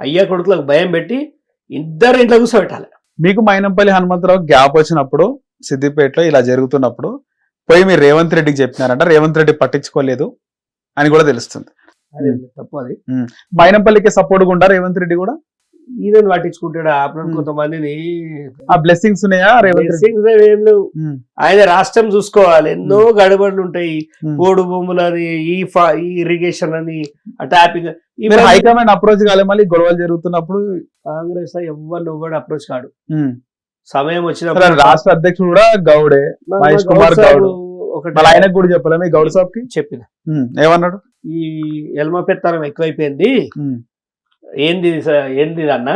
అయ్యా కొడుకులకు భయం పెట్టి ఇద్దరు ఇంట్లో కూర్చోబెట్టాలి. మీకు మైనంపల్లి హనుమంతరావు గ్యాప్ వచ్చినప్పుడు సిద్దిపేటలో ఇలా జరుగుతున్నప్పుడు పోయి మీరు రేవంత్ రెడ్డికి చెప్పినారంట రేవంత్ రెడ్డి పట్టించుకోలేదు అని కూడా తెలుస్తుంది. తప్పు అది. మైనంపల్లికి సపోర్ట్ ఉంటారు రేవంత్ రెడ్డి కూడా? ఈయనని పట్టించుకుంటాడు? అప్పుడు. కొంతమందిని ఆ బ్లెస్సింగ్స్ ఉన్నాయా? blessings ఏం లేవు. ఆయన రాష్ట్రం చూసుకోవాలి. ఎన్నో గడబడులు ఉంటాయి. పోడు భూములని ఈ ఈ ఇరిగేషన్ అని ట్యాపింగ్ హైకమాండ్ అప్రోచ్ కాలే మళ్ళీ గొడవలు జరుగుతున్నప్పుడు? కాంగ్రెస్లో ఎవరిని అప్రోచ్ కాడు. సమయం వచ్చినప్పుడు రాష్ట్ర అధ్యక్షుడు కూడా గౌడే మహేష్ కుమార్ గౌడ్. ఒకటి ఆయనకు కూడా చెప్పలే మీ గౌడ్ సాబ్కి చెప్పిన ఏమన్నాడు? ఈ ఎల్మ పెత్తనం ఎక్కువైపోయింది. ఏంది ఏంది అన్న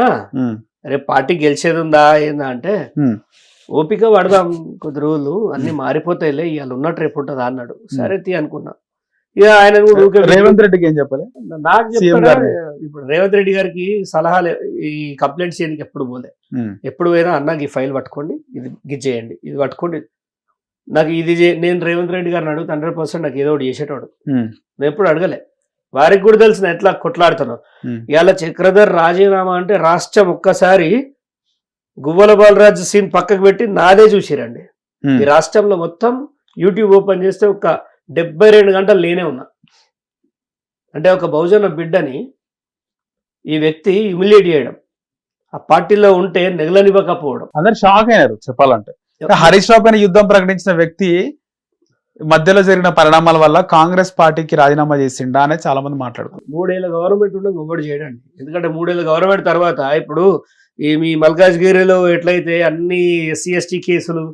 రేపు పార్టీ గెలిచేది ఉందా ఏందా అంటే ఓపిక పడదాం కొద్ది రోజులు అన్ని మారిపోతాయిలే ఇవాళ ఉన్నట్టు రేపు ఉంటుందా అన్నాడు. సరే తీ అనుకున్నా. ఇక ఆయన కూడా రేవంత్ రెడ్డికి ఏం చెప్పలే? నాకు. ఇప్పుడు రేవంత్ రెడ్డి గారికి సలహాలు ఈ కంప్లైంట్స్ చేయడానికి ఎప్పుడు పోలే. ఎప్పుడు పోయినా అన్న ఈ ఫైల్ పట్టుకోండి ఇది గిజ్ చేయండి ఇది పట్టుకోండి. నాకు ఇది నేను రేవంత్ రెడ్డి గారిని అడుగుతా హండ్రెడ్ పర్సెంట్ నాకు ఏదో ఒకటి చేసేటోడు. నేను ఎప్పుడు అడగలే. వారికి కూడా తెలిసిన ఎట్లా కొట్లాడుతున్నావు ఉమ్. ఇవాళ చక్రధర్ రాజీనామా అంటే రాష్ట్రం ఒక్కసారి గువ్వల బాలరాజు సీన్ పక్కకు పెట్టి నాదే చూసిరండి. ఈ రాష్ట్రంలో మొత్తం యూట్యూబ్ ఓపెన్ చేస్తే ఒక డెబ్బై రెండు గంటలు నేనే ఉన్నా. అంటే ఒక బహుజన బిడ్డని ఈ వ్యక్తి హ్యూమిలియేట్ చేయడం ఆ పార్టీలో ఉంటే నెగలనివ్వకపోవడం. అందరు షాక్ అయినారు చెప్పాలంటే. హరీష్ రావు పైన యుద్ధం ప్రకటించిన వ్యక్తి మధ్యలో జరిగిన పరిణామాల వల్ల కాంగ్రెస్ పార్టీకి రాజీనామా చేసిండా అనేది చాలా మంది మాట్లాడుతున్నారు మూడేళ్ళ గవర్నమెంట్ ఉండే ఇంకొకటి చేయడండి. ఎందుకంటే మూడేళ్ళ గవర్నమెంట్ తర్వాత ఇప్పుడు ఈ మీ మల్కాజ్గిరిలో ఎట్లయితే అన్ని ఎస్సీ ఎస్టీ కేసులు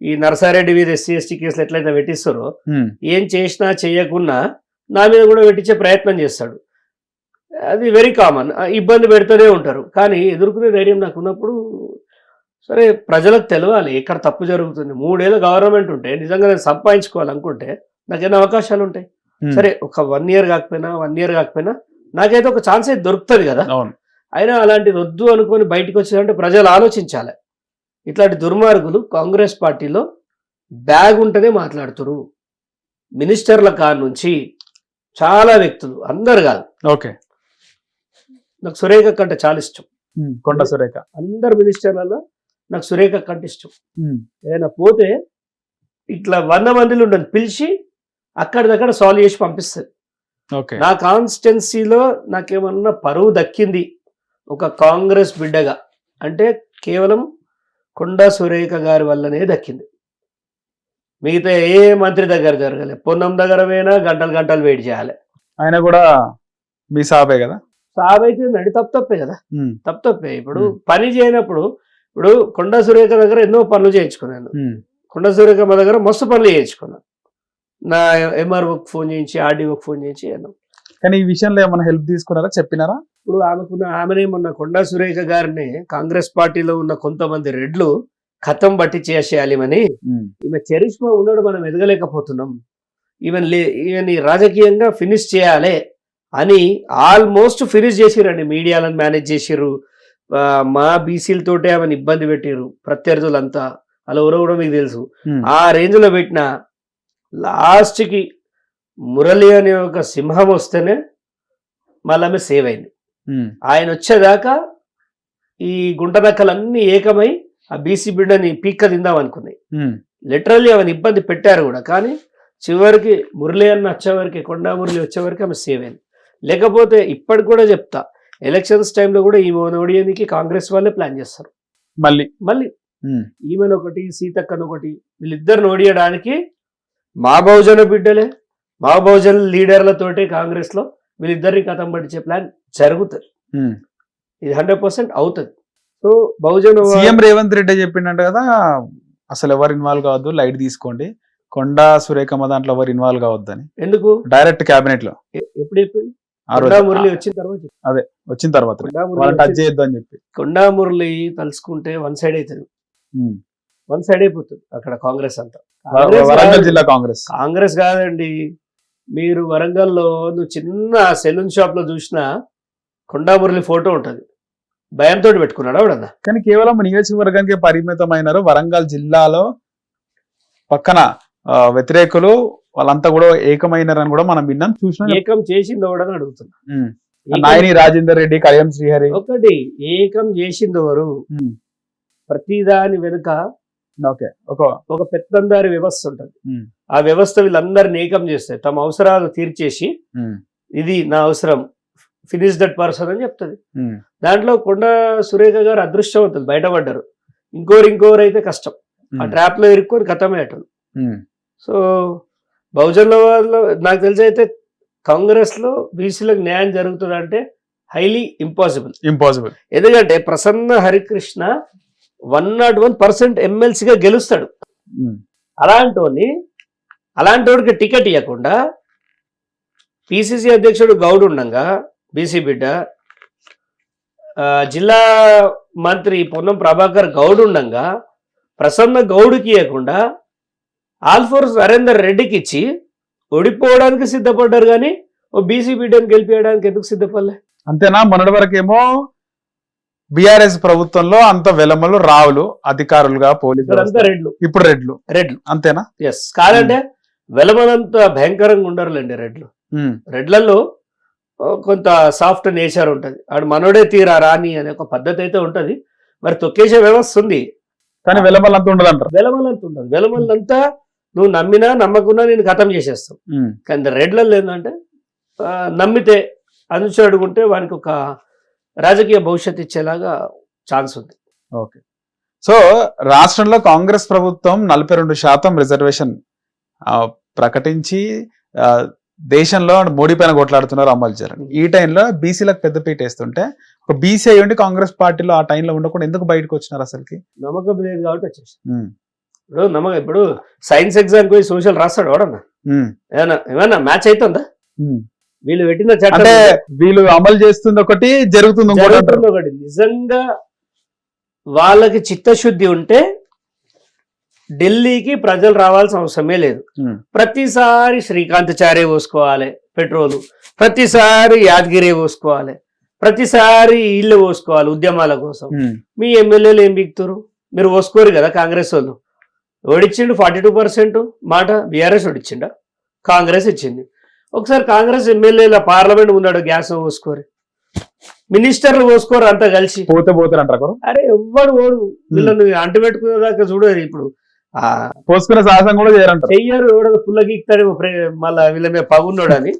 ఈ నరసారెడ్డి మీద ఎస్సీ ఎస్టీ కేసులు ఎట్లయితే పెట్టిస్తారో ఏం చేసినా చేయకున్నా నా మీద కూడా పెట్టించే ప్రయత్నం చేస్తాడు. అది వెరీ కామన్ ఇబ్బంది పెడుతూనే ఉంటారు. కానీ ఎదుర్కొనే ధైర్యం నాకు ఉన్నప్పుడు సరే ప్రజలకు తెలవాలి ఎక్కడ తప్పు జరుగుతుంది. మూడేళ్ళు గవర్నమెంట్ ఉంటే నిజంగా నేను సంపాదించుకోవాలనుకుంటే నాకు ఎన్నో అవకాశాలు ఉంటాయి. సరే ఒక వన్ ఇయర్ కాకపోయినా వన్ ఇయర్ కాకపోయినా నాకైతే ఒక ఛాన్స్ అయితే దొరుకుతుంది కదా. అయినా అలాంటిది వద్దు అనుకొని బయటకు వచ్చిందంటే ప్రజలు ఆలోచించాలి. ఇట్లాంటి దుర్మార్గులు కాంగ్రెస్ పార్టీలో బ్యాగ్ ఉంటేనే మాట్లాడుతురు. మినిస్టర్ల కాడ నుంచి చాలా వ్యక్తులు అందరు కాదు. ఓకే. నాకు సురేఖ కంటే చాలా ఇష్టం. కొండ సురేఖ. అందరు మినిస్టర్లలో నాకు సురేఖ కంటే ఇష్టం. ఏదైనా పోతే ఇట్లా వంద మందిలో ఉండదు పిలిచి అక్కడిదక్కడ సాల్వ్ చేసి పంపిస్తుంది ఓకే. నా కాన్స్టిట్యున్సీలో నాకేమన్నా పరువు దక్కింది ఒక కాంగ్రెస్ బిడ్డగా అంటే కేవలం కొండా సురేఖ గారి వల్లనే దక్కింది. మిగతా ఏ మంత్రి దగ్గర జరగలే పొన్నం దగ్గర పోయినా గంటలు గంటలు వెయిట్ చేయాలి. ఆయన కూడా మీ సాబే కదా? సాబైతే నడి తప్పు తప్పే కదా? తప్పు తప్పే. ఇప్పుడు. పని చేయనప్పుడు ఇప్పుడు కొండా సురేఖ దగ్గర ఎన్నో పనులు చేయించుకున్నాను. కొండా సురేఖ మా దగ్గర మస్తు పనులు చేయించుకున్నాను. నా ఎంఆర్ఓకి ఫోన్ చేయించి ఆర్డీఓకి ఫోన్ చేయించి కానీ ఈ విషయంలో ఏమైనా హెల్ప్ తీసుకున్నారా? చెప్పినారా? ఇప్పుడు ఆమెకున్న ఆమెనే మొన్న కొండా సురేఖ గారిని కాంగ్రెస్ పార్టీలో ఉన్న కొంతమంది రెడ్లు కథం బట్టి చేసేయాలిమని ఈమె చరిష్మా ఉన్నాడు మనం ఎదగలేకపోతున్నాం. ఈవెన్ లే ఈవెన్ రాజకీయంగా ఫినిష్ చేయాలి అని ఆల్మోస్ట్ ఫినిష్ చేసిరండి. మీడియాలను మేనేజ్ చేసిర్రు ఆ, మా బీసీలతోటే ఆమెను ఇబ్బంది పెట్టిర్రు ప్రత్యర్థులంతా. అలా ఎవరో కూడా మీకు తెలుసు. ఆ రేంజ్లో పెట్టిన లాస్ట్కి మురళి అనే ఒక సింహం వస్తేనే మళ్ళీ ఆమె సేవ్ అయింది. ఆయన వచ్చేదాకా ఈ గుంటనక్కలన్నీ ఏకమై ఆ బీసీ బిడ్డని పీక్క తిందాం అనుకున్నాయి. లిటరల్లీ ఆమెను ఇబ్బంది పెట్టారు కూడా. కానీ చివరికి మురళి అన్న వచ్చేవరకు కొండా మురళి వచ్చేవరకు ఆమె సేవ్ అయింది. లేకపోతే ఇప్పటికి కూడా చెప్తా ఎలక్షన్స్ టైంలో కూడా ఈమె ఓడియనికి కాంగ్రెస్ వాళ్ళే ప్లాన్ చేస్తారు. మళ్ళీ. మళ్ళీ. ఈమెను ఒకటి సీతక్కను ఒకటి వీళ్ళిద్దరిని ఓడియడానికి మా బహుజన బిడ్డలే మా బహుజన లీడర్లతోటే కాంగ్రెస్లో వీళ్ళిద్దరిని కథం పట్టించే ప్లాన్ జరుగుతుంది. ఇది హండ్రెడ్ పర్సెంట్ అవుతుంది. సో బహుజన సీఎం రేవంత్ రెడ్డి చెప్పిండంట కదా అసలు ఎవరు ఇన్వాల్వ్ కావద్దు లైట్ తీసుకోండి. కొండా సురేఖమ్మ దాంట్లో ఎవరు ఇన్వాల్వ్ కావద్దని. ఎందుకు? డైరెక్ట్ క్యాబినెట్లో. ఎప్పుడు చెప్పింది? ఆ రోజు. కొండా మురళి వచ్చిన తర్వాత చెప్పు. వచ్చిన తర్వాత. వాళ్ళని టచ్ చేయొద్దు అని చెప్పి. కొండా మురళి తలుచుకుంటే వన్ సైడ్ అవుతుంది. వన్ సైడ్ అయిపోతుంది అక్కడ కాంగ్రెస్ అంతా. వరంగల్. జిల్లా కాంగ్రెస్. కాంగ్రెస్ కాదండి. మీరు వరంగల్లో నువ్వు చిన్న సెలూన్ షాప్లో చూసినా కొండా మురళి ఫోటో ఉంటది. భయంతో పెట్టుకున్నాడు ఆవిడన్నా కానీ కేవలం నియోజకవర్గానికి పరిమితమైనారు వరంగల్ జిల్లాలో పక్కన వ్యతిరేకులు వాళ్ళంతా కూడా ఏకమైనారని కూడా మనం విన్నాం చూసినాం. ఏకం చేసింది ఎవడని అడుగుతున్నా. ఉమ్. నాయని రాజేందర్ రెడ్డి కళ్యాణ్ శ్రీహరి. ఒకటి ఏకం చేసింది ఎవరు ఉమ్, ప్రతిదాని వెనుక ఓకే ఒక ఒక పెత్తందారి వ్యవస్థ ఉంటుంది. ఆ వ్యవస్థ వీళ్ళందరిని ఏకం చేస్తాయి. తమ అవసరాలు తీర్చేసి ఇది నా అవసరం ఫినిష్ దట్ పర్సన్ అని చెప్తుంది. దాంట్లో కొండ సురేఖ గారు అదృష్టవంతులు బయటపడ్డారు. ఇంకోరు ఇంకోరు అయితే కష్టం. ఆ ట్రాప్లో ఇరుక్కొని కథమే అటలు సో బహుజన్ల వాళ్ళలో నాకు తెలిసి అయితే కాంగ్రెస్లో బీసీలకు న్యాయం జరుగుతుందంటే హైలీ ఇంపాసిబుల్ ఇంపాసిబుల్ ఎందుకంటే Prasanna Harikrishna one not one percent ఎమ్మెల్సీగా గెలుస్తాడు. ఉమ్, అలాంటోని అలాంటోడికి టికెట్ ఇవ్వకుండా పిసిసి అధ్యక్షుడు గౌడ్ ఉండంగా బీసీ బిడ్డ జిల్లా మంత్రి పొన్నం ప్రభాకర్ గౌడ్ ఉండంగా ప్రసన్న గౌడ్కి ఇవ్వకుండా ఆల్ఫోర్ నరేందర్ రెడ్డికి ఇచ్చి ఓడిపోవడానికి సిద్ధపడ్డారు కానీ ఓ బీసీ బిడ్డను గెలిపించడానికి ఎందుకు సిద్ధపడలే? అంతేనా? మొన్నటి వరకేమో బిఆర్ఎస్ ప్రభుత్వంలో అంత వెలమలు రావులు అధికారులుగా పోలీసు ఇక్కడంతా వ్యవస్థ. రెడ్లు. ఇప్పుడు రెడ్లు. రెడ్లు. అంతేనా? ఎస్ కాదంటే వెలమనంత భయంకరంగా ఉండరులేండి రెడ్లు. రెడ్లలో కొంత సాఫ్ట్ నేచర్ ఉంటుంది. ఆడు మనోడే తీరా రాని అనే ఒక పద్ధతి అయితే ఉంటుంది. మరి తొక్కేసే వ్యవస్థ ఉంది. కానీ వెలమలు అంత ఉండదు అంటారు వెలమలంత ఉంటుంది వెలమలంతా నువ్వు నమ్మినా నమ్మకున్నా నేను ఖతం చేసేస్తావు కానీ రెడ్లలో ఏంటంటే నమ్మితే అనుచు అడుగుంటే వానికి ఒక రాజకీయ భవిష్యత్తు ఇచ్చేలాగా ఛాన్స్ ఉంది. ఓకే. సో రాష్ట్రంలో కాంగ్రెస్ ప్రభుత్వం నలభై రెండు శాతం రిజర్వేషన్ ప్రకటించి దేశంలో మోడీ పైన కొట్లాడుతున్నారు అమలు జరగ ఈ టైంలో బీసీలకు పెద్దపీట వేస్తుంటే ఒక బీసీ అయ్యి ఉండి కాంగ్రెస్ పార్టీలో ఆ టైంలో ఉండకుండా ఎందుకు బయటకు వచ్చినారు అసలుకి? నమ్మకం లేదు కాబట్టి వచ్చేసి ఇప్పుడు నమ్మకం ఇప్పుడు సైన్స్ ఎగ్జామ్ పోయి సోషల్ రాస్తాడు వాడన్నా ఏమన్నా ఏమన్నా మ్యాచ్ అవుతుందా. వీళ్ళు పెట్టిన చట్టం అంటే వీళ్ళు అమలు చేస్తుంది ఒకటి జరుగుతుంది ఒకటి. నిజంగా వాళ్ళకి చిత్తశుద్ధి ఉంటే ఢిల్లీకి ప్రజలు రావాల్సిన అవసరమే లేదు. ప్రతిసారి శ్రీకాంత్ చారే పోసుకోవాలి పెట్రోలు. ప్రతిసారి యాదగిరి పోసుకోవాలి. ప్రతిసారి ఇల్లు పోసుకోవాలి ఉద్యమాల కోసం. మీ ఎమ్మెల్యేలు ఏం బిగుతారు మీరు పోసుకోరు కదా కాంగ్రెస్ వాళ్ళు. ఓడిచ్చిండు ఫార్టీ టూ పర్సెంట్ మాట బీఆర్ఎస్ ఓడిచ్చిండ? కాంగ్రెస్ ఇచ్చింది. ఒకసారి కాంగ్రెస్ ఎమ్మెల్యేల పార్లమెంట్ ఉన్నాడు గ్యాస్ పోసుకోరు. మినిస్టర్లు పోసుకోరు అంతా కలిసి. పోతే పోతారు అంటారు. అరే ఎవ్వడు ఓడు వీళ్ళని అంటి పెట్టుకునే దాకా చూడరు ఇప్పుడు. ఆ పోసుకునే సాహసం కూడా చేయరంటారు. చెయ్యరు ఎవడో పుల్లగీక్తాడేమో మళ్ళా వీళ్ళ మీద పగున్నాడు అని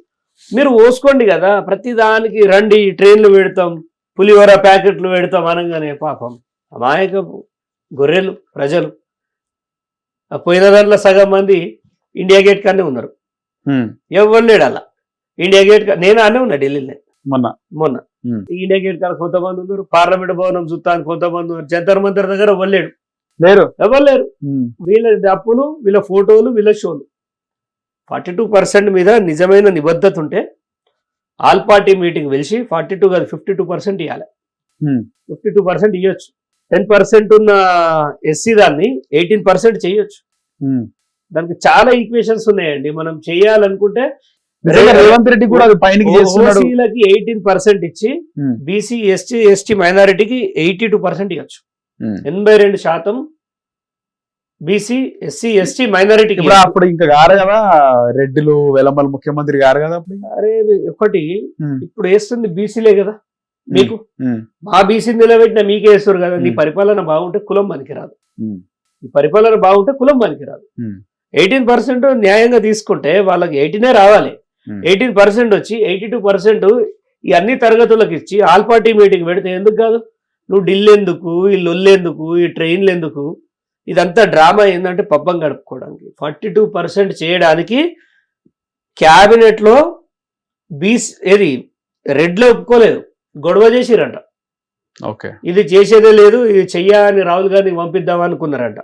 మీరు పోసుకోండి కదా ప్రతి దానికి రండి ట్రైన్లు పెడతాం పులిహోర ప్యాకెట్లు పెడతాం అనగానే పాపం. అమాయకపు గొర్రెలు ప్రజలు. పోయిన దాంట్లో సగం మంది ఇండియా గేట్ కానే ఉన్నారు. ఎవరు లేడు అలా. ఇండియా గేట్ నేను అనే ఉన్నా ఢిల్లీలో మొన్న. మొన్న. ఇండియా గేట్ కాడ కొంతమంది ఉన్నారు. పార్లమెంట్ భవనం చూస్తాను కొంతమంది ఉన్నారు. జంతర్ మంతర్ దగ్గర ఇవ్వలేడు లేరు. ఎవరు లేరు. వీళ్ళ డప్పులు వీళ్ళ ఫోటోలు వీళ్ళ షోలు. ఫార్టీ టూ పర్సెంట్ మీద నిజమైన నిబద్ధత ఉంటే ఆల్ పార్టీ మీటింగ్ పిలిచి ఫార్టీ టూ కాదు ఫిఫ్టీ టూ పర్సెంట్ ఇవ్వాలి. ఫిఫ్టీ టూ పర్సెంట్ ఇవ్వచ్చు టెన్ పర్సెంట్ ఉన్న ఎస్సీ దాన్ని ఎయిటీన్ పర్సెంట్ చేయొచ్చు. దానికి చాలా ఈక్వేషన్స్ ఉన్నాయండి. మనం చేయాలనుకుంటే రేవంత్ రెడ్డి కూడా అది చేస్తున్నాడు. ఓసీలకి ఎయిటీన్ పర్సెంట్ ఇచ్చి బీసీ ఎస్టీ ఎస్టీ మైనారిటీకి ఎయిటీ టూ పర్సెంట్ ఇవ్వచ్చు. ఎనభై రెండు శాతం బీసీ ఎస్సీ ఎస్టీ మైనారిటీకి ఇప్పుడు అప్పుడు ఇంకా గారు కదా? రెడ్డిలు వెలమలు ముఖ్యమంత్రి గారు కదా అప్పుడు అరే ఒకటి ఇప్పుడు వేస్తుంది బీసీలే కదా. మీకు మా బీసీ నిలబెట్టిన మీకే వేస్తారు కదా నీ. పరిపాలన బాగుంటే కులం పనికిరాదు. నీ పరిపాలన బాగుంటే కులం పనికిరాదు. ఎయిటీన్ పర్సెంట్ న్యాయంగా తీసుకుంటే వాళ్ళకి ఎయిటీనే రావాలి. ఎయిటీన్ పర్సెంట్ వచ్చి ఎయిటీ టూ పర్సెంట్ ఈ అన్ని తరగతులకు ఇచ్చి ఆల్ పార్టీ మీటింగ్ పెడితే ఎందుకు కాదు? నువ్వు ఢిల్లీ ఎందుకు ఈ లొల్లెందుకు ఈ ట్రైన్లు ఎందుకు? ఇదంతా డ్రామా ఏంటంటే పబ్బం గడుపుకోవడానికి. ఫార్టీ టూ పర్సెంట్ చేయడానికి క్యాబినెట్లో బీస్ ఏది రెడ్లో ఒప్పుకోలేదు. గొడవ చేసిరంట. ఓకే. ఇది చేసేదే లేదు ఇది చెయ్య అని రాహుల్ గాంధీ పంపిద్దాం అనుకున్నారంట.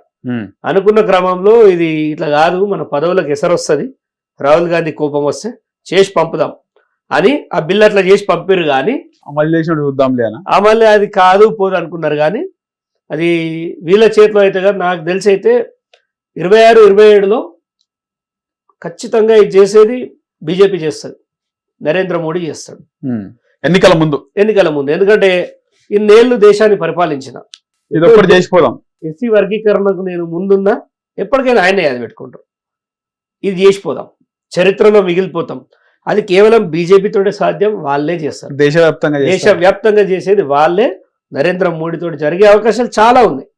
అనుకున్న క్రమంలో ఇది ఇట్లా కాదు మన పదవులకు ఎసరు వస్తుంది రాహుల్ గాంధీ కోపం వస్తే చేసి పంపుదాం అని ఆ బిల్ అట్లా చేసి పంపారు కానీ అమలు చేసినట్టు చూద్దాంలే మళ్ళీ అది కాదు పోదు అనుకున్నారు కానీ అది వీళ్ళ చేతిలో అయితే కానీ నాకు తెలిసి అయితే ఇరవై ఆరు ఇరవై ఏడులో ఖచ్చితంగా ఇది చేసేది బీజేపీ చేస్తుంది. నరేంద్ర మోడీ చేస్తాడు. ఎన్నికల ముందు. ఎన్నికల ముందు. ఎందుకంటే ఇన్నేళ్ళు దేశాన్ని పరిపాలించిన. ఇది ఒక్కటి చేసిపోదాం. ఎస్సీ వర్గీకరణకు నేను ముందున్నా ఎప్పటికైనా ఆయనే అది పెట్టుకుంటాం. ఇది చేసిపోదాం. చరిత్రలో మిగిలిపోతాం. అది కేవలం బీజేపీతోటే సాధ్యం వాళ్ళే చేస్తారు. దేశవ్యాప్తంగా. దేశవ్యాప్తంగా చేసేది వాళ్ళే. నరేంద్ర మోడీతో జరిగే అవకాశాలు చాలా ఉన్నాయి.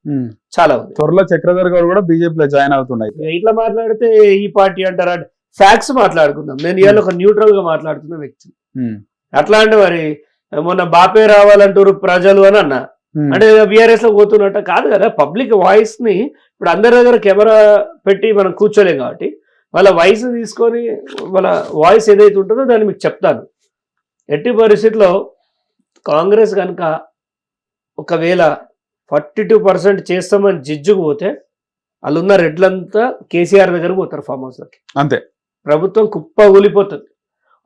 చాలా ఉంది త్వరలో చక్రధర్ గారు కూడా బీజేపీలో జాయిన్ అవుతున్నాయి ఇట్లా మాట్లాడితే ఈ పార్టీ అంటారా? ఫ్యాక్ట్స్ మాట్లాడుకుందాం. నేను ఇవాళ ఒక న్యూట్రల్గా మాట్లాడుతున్న వ్యక్తి ఉమ్. అట్లా అంటే మరి మొన్న బాపే రావాలంటారు ప్రజలు అని అన్నా. అంటే బీఆర్ఎస్లో పోతున్నట్ట కాదు కదా పబ్లిక్ వాయిస్ని ఇప్పుడు అందరి దగ్గర కెమెరా పెట్టి మనం కూర్చోలేం కాబట్టి వాళ్ళ వాయిస్ తీసుకొని వాళ్ళ వాయిస్ ఏదైతే ఉంటుందో దాన్ని మీకు చెప్తాను ఎట్టి పరిస్థితిలో కాంగ్రెస్ కనుక ఒకవేళ ఫార్టీ టూ పర్సెంట్ చేస్తామని జిజ్జుకు పోతే వాళ్ళు ఉన్న రెడ్లంతా కేసీఆర్ దగ్గర పోతారు ఫామ్ హౌస్లోకి అంతే ప్రభుత్వం కుప్ప ఊలిపోతుంది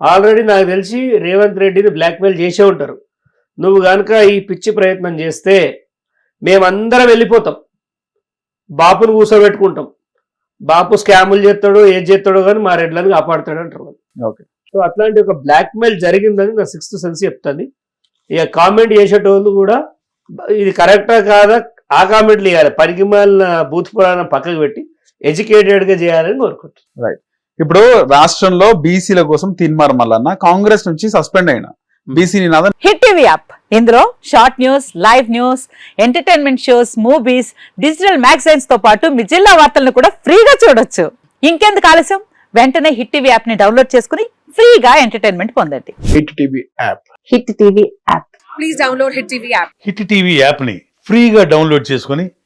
ఆల్రెడీ నాకు తెలిసి రేవంత్ రెడ్డిని బ్లాక్మెయిల్ చేసే ఉంటారు. నువ్వు కనుక ఈ పిచ్చి ప్రయత్నం చేస్తే మేమందరం వెళ్ళిపోతాం. బాపును కూర్చోబెట్టుకుంటాం బాపు స్కాములు చేస్తాడో ఏది చేస్తాడో కానీ మా రెడ్లను కాపాడుతాడు అంటారు. ఓకే. సో అట్లాంటి ఒక బ్లాక్మెయిల్ జరిగిందని నా సిక్స్త్ సెన్స్ చెప్తుంది. ఇక కామెంట్ చేసేటోళ్ళు కూడా ఇది కరెక్టా కాదా? ఆ కామెంట్లు ఇవ్వాలి. పనికి మాలిన బూత్ పురాణం పక్కకు పెట్టి ఎడ్యుకేటెడ్గా చేయాలని కోరుకుంటున్నాను. ఇప్పుడు రాష్ట్రంలో బీసీల కోసం తిన్మార్ మల్లన్న కాంగ్రెస్ నుంచి సస్పెండ్ అయిన. బీసీ నినాదం. Hit TV app. ఇందులో short news live news entertainment shows movies digital మ్యాగజైన్స్తో పాటు మీ జిల్లా వార్తలను కూడా ఫ్రీగా చూడొచ్చు. ఇంకెందుకు ఆలస్యం? వెంటనే హిట్ టీవీ యాప్ని డౌన్లోడ్ చేసుకుని ఫ్రీగా ఎంటర్టైన్మెంట్ పొందండి. Hit TV app. Hit TV app. Please download Hit TV app. Hit TV యాప్ని ఫ్రీగా డౌన్లోడ్ చేసుకొని